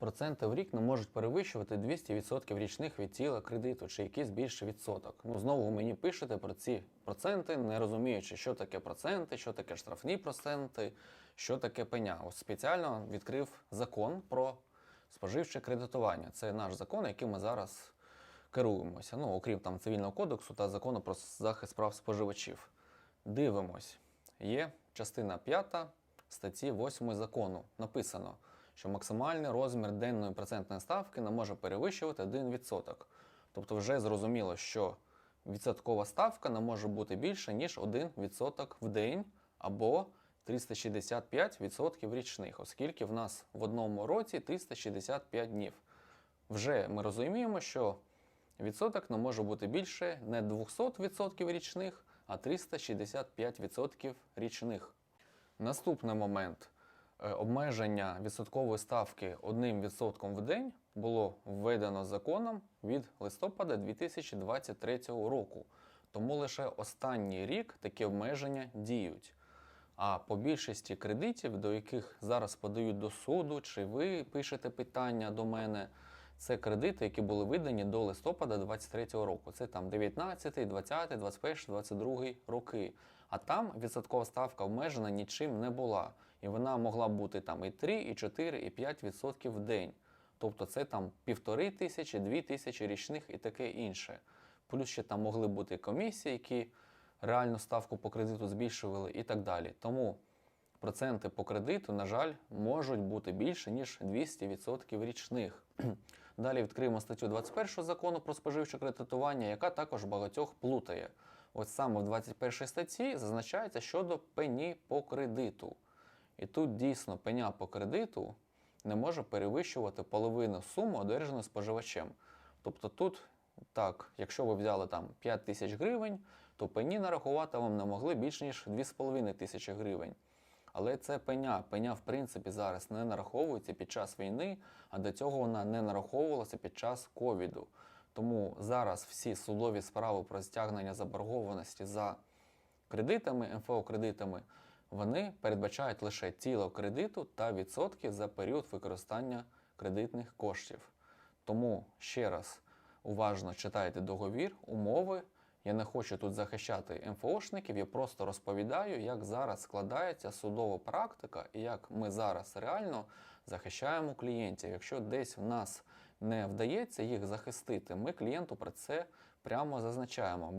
Проценти в рік не можуть перевищувати 200% річних від тіла кредиту чи якийсь більший відсоток. Ну знову мені пишете про ці проценти, не розуміючи, що таке проценти, що таке штрафні проценти, що таке пеня. Ось спеціально відкрив закон про споживче кредитування. Це наш закон, яким ми зараз керуємося. Ну, окрім там цивільного кодексу та закону про захист прав споживачів. Дивимось. Є частина 5 статті 8 закону. Написано, що максимальний розмір денної процентної ставки не може перевищувати 1%. Тобто вже зрозуміло, що відсоткова ставка не може бути більше, ніж 1% в день або 365% річних, оскільки в нас в одному році 365 днів. Вже ми розуміємо, що відсоток не може бути більше не 200% річних, а 365% річних. Наступний момент обмеження відсоткової ставки 1% в день було введено законом від листопада 2023 року. Тому лише останній рік такі обмеження діють. А по більшості кредитів, до яких зараз подають до суду, чи ви пишете питання до мене, це кредити, які були видані до листопада 2023 року. Це там 19, 20, 21, 22 роки. А там відсоткова ставка обмежена нічим не була. І вона могла бути там і 3, і 4, і 5 відсотків в день. Тобто це там півтори тисячі, дві тисячі річних і таке інше. Плюс ще там могли бути комісії, які реальну ставку по кредиту збільшували і так далі. Тому проценти по кредиту, на жаль, можуть бути більше, ніж 200% річних. Далі відкриємо статтю 21 закону про споживче кредитування, яка також багатьох плутає. От саме в 21 статті зазначається щодо пені по кредиту. І тут дійсно пеня по кредиту не може перевищувати половину суми, одержаної споживачем. Тобто тут так, якщо ви взяли там 5 тисяч гривень, то пені нарахувати вам не могли більше ніж 2,5 тисячі гривень. Але це пеня. Пеня, в принципі, зараз не нараховується під час війни, а до цього вона не нараховувалася під час ковіду. Тому зараз всі судові справи про стягнення заборгованості за кредитами, МФО-кредитами, вони передбачають лише тіло кредиту та відсотки за період використання кредитних коштів. Тому ще раз уважно читайте договір, умови. Я не хочу тут захищати МФОшників, я просто розповідаю, як зараз складається судова практика і як ми зараз реально захищаємо клієнтів. Якщо десь в нас не вдається їх захистити, ми клієнту про це прямо зазначаємо.